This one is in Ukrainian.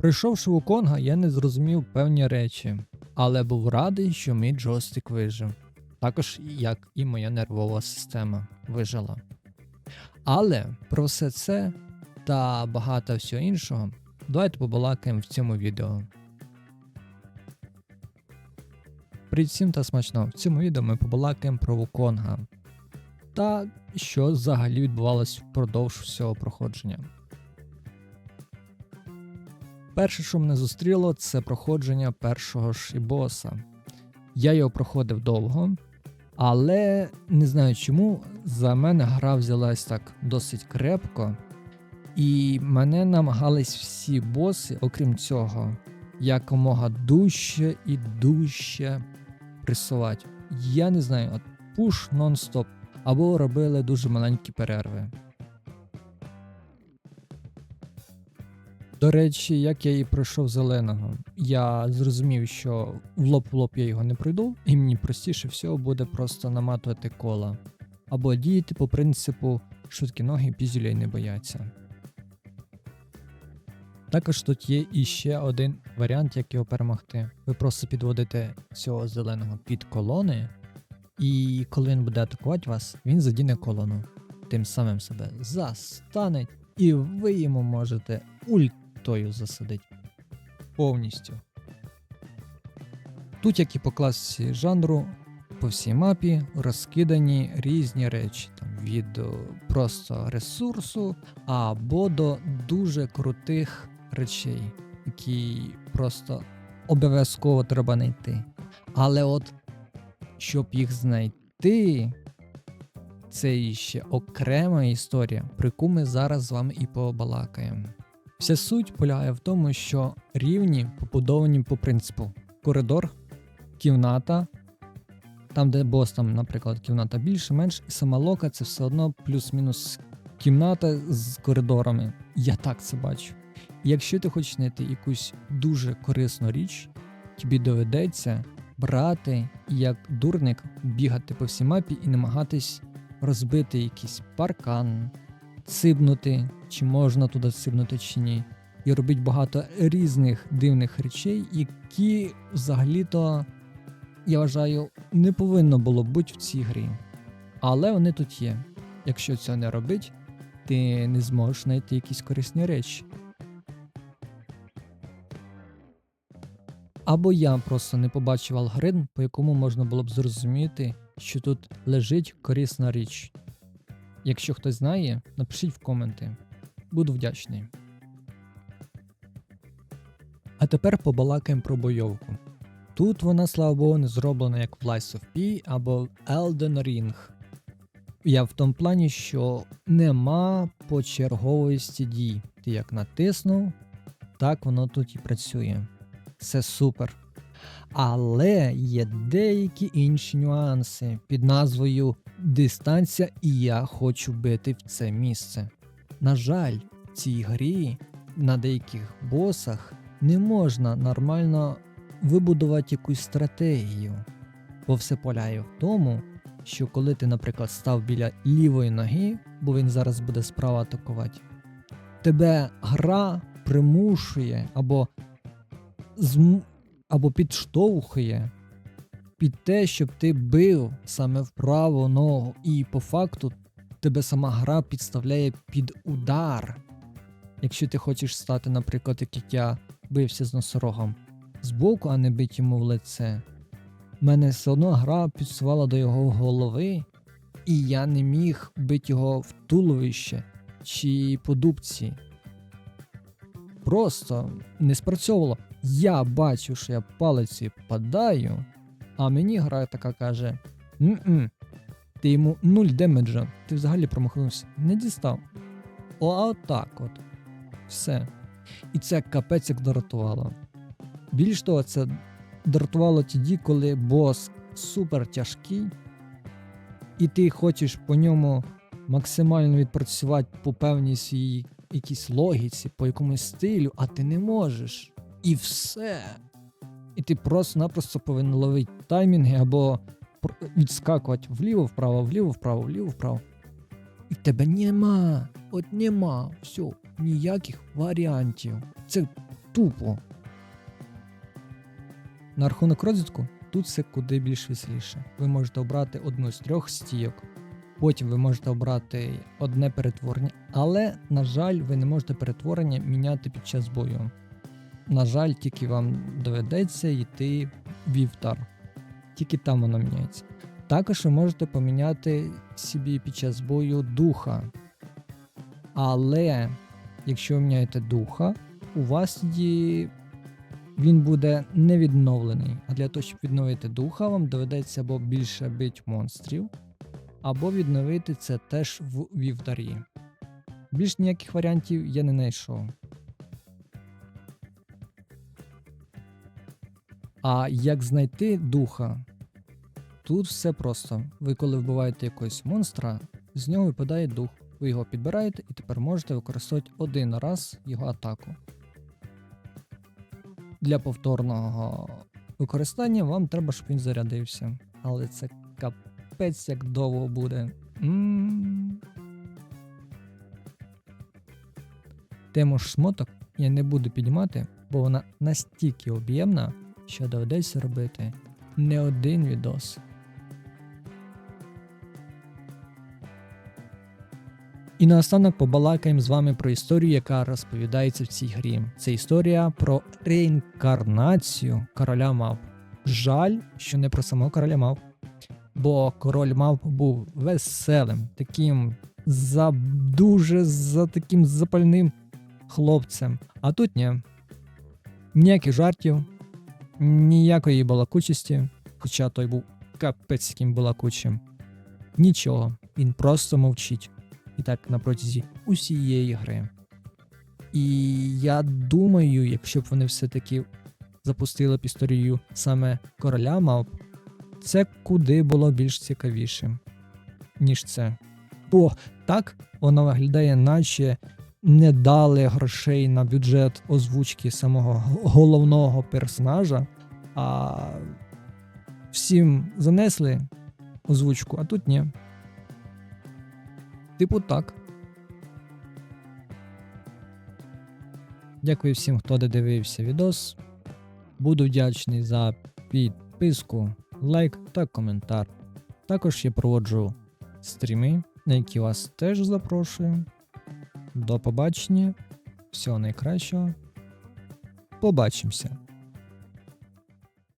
Прийшовши у Конга, я не зрозумів певні речі, але був радий, що мій джойстик вижив. Також як і моя нервова система вижила. Але про все це та багато всього іншого давайте побалакаємо в цьому відео. Привіт всім та смачно! В цьому відео ми побалакаємо про Вуконга та що взагалі відбувалось впродовж всього проходження. Перше, що мене зустріло, це проходження першого ж боса. Я його проходив довго, але не знаю чому, за мене гра взялась так досить крепко, і мене намагались всі боси, окрім цього, якомога дужче і дужче пресувати. Я не знаю, от пуш нон-стоп, або робили дуже маленькі перерви. До речі, як я і пройшов зеленого, я зрозумів, що в лоб в лоб я його не пройду, і мені простіше всього буде просто наматувати кола. Або діяти по принципу швидкі ноги пізюлей не бояться. Також тут є іще один варіант, як його перемогти. Ви просто підводите цього зеленого під колони, і коли він буде атакувати вас, він задіне колону. Тим самим себе застане, і ви йому можете ультою засадити. Повністю. Тут, як і по класі жанру, по всій мапі розкидані різні речі, там, від е, просто ресурсу або до дуже крутих речей, які просто обов'язково треба знайти. Але от щоб їх знайти, це ще окрема історія, про яку ми зараз з вами і побалакаємо. Вся суть полягає в тому, що рівні побудовані по принципу коридор, кімната, там, де бос, там, наприклад, кімната більше, менш, і сама лока це все одно плюс-мінус кімната з коридорами. Я так це бачу. І якщо ти хочеш знайти якусь дуже корисну річ, тобі доведеться брати як дурник бігати по всій мапі і намагатись розбити якийсь паркан, цибнути, чи можна туди цибнути, чи ні. І робити багато різних дивних речей, які взагалі-то, я вважаю, не повинно було бути в цій грі. Але вони тут є. Якщо цього не робить, ти не зможеш знайти якісь корисні речі. Або я просто не побачив алгоритм, по якому можна було б зрозуміти, що тут лежить корисна річ. Якщо хтось знає, напишіть в коменти. Буду вдячний. А тепер побалакаємо про бойовку. Тут вона, слава Богу, не зроблена як в Lies of P або Elden Ring. Я в тому плані, що нема почерговості дій. Ти як натиснув, так воно тут і працює. Це супер. Але є деякі інші нюанси під назвою Дистанція і я хочу бити в це місце. На жаль, в цій грі на деяких босах не можна нормально вибудувати якусь стратегію, бо все полягає в тому, що коли ти, наприклад, став біля лівої ноги, бо він зараз буде справа атакувати, тебе гра примушує або. Або підштовхує під те, щоб ти бив саме в праву ногу, і по факту тебе сама гра підставляє під удар. Якщо ти хочеш стати, наприклад, як я бився з носорогом збоку, а не бить йому в лице, мене все одно гра підсувала до його голови, і я не міг бити його в туловище чи по дубці. Просто не спрацьовувало. Я бачу, що я палицею падаю, а мені гра така каже: «М-м, ти йому нуль демеджа, ти взагалі промахнувся, не дістав. Отак от. Все. І це капець як дратувало. Більш того, це дратувало тоді, коли бос супер тяжкий, і ти хочеш по ньому максимально відпрацювати по певній своїй якійсь логіці, по якомусь стилю, а ти не можеш. І все. І ти просто-напросто повинен ловити таймінги або відскакувати вліво, вправо, вліво, вправо, вліво, вправо. І в тебе нема. От нема. Все, ніяких варіантів. Це тупо. На рахунок розвитку тут все куди більш веселіше. Ви можете обрати одну з трьох стійок. Потім ви можете обрати одне перетворення, але, на жаль, ви не можете перетворення міняти під час бою. На жаль, тільки вам доведеться йти вівтар. Тільки там воно міняється. Також ви можете поміняти собі під час бою духа. Але якщо ви міняєте духа, у вас тоді він буде не відновлений. А для того, щоб відновити духа, вам доведеться або більше бить монстрів, або відновити це теж в вівтарі. Більш ніяких варіантів я не знайшов. А як знайти духа? Тут все просто. Ви коли вбиваєте якогось монстра, з нього випадає дух. Ви його підбираєте і тепер можете використовувати один раз його атаку. Для повторного використання вам треба, щоб він зарядився. Але це капець як довго буде. м Тему ж шмоток я не буду піднімати, бо вона настільки об'ємна, що доведеться робити не один відос. І наостанок побалакаємо з вами про історію, яка розповідається в цій грі. Це історія про реінкарнацію короля мав. Жаль, що не про самого короля мав. Бо король мав був веселим, таким за дуже за таким запальним хлопцем. А тут ні. Ніяких жартів, ніякої балакучості, хоча той був капець яким балакучим. Нічого, він просто мовчить. І так на протязі усієї гри. І я думаю, якщо б вони все-таки запустили б історію саме короля мавп, це куди було більш цікавіше, ніж це. Бо так воно виглядає, наче не дали грошей на бюджет озвучки самого головного персонажа, а всім занесли озвучку, а тут ні. Типу так. Дякую всім, хто додивився відос. Буду вдячний за підписку, лайк та коментар. Також я проводжу стріми, на які вас теж запрошую. До побачення. Всього найкращого. Побачимося!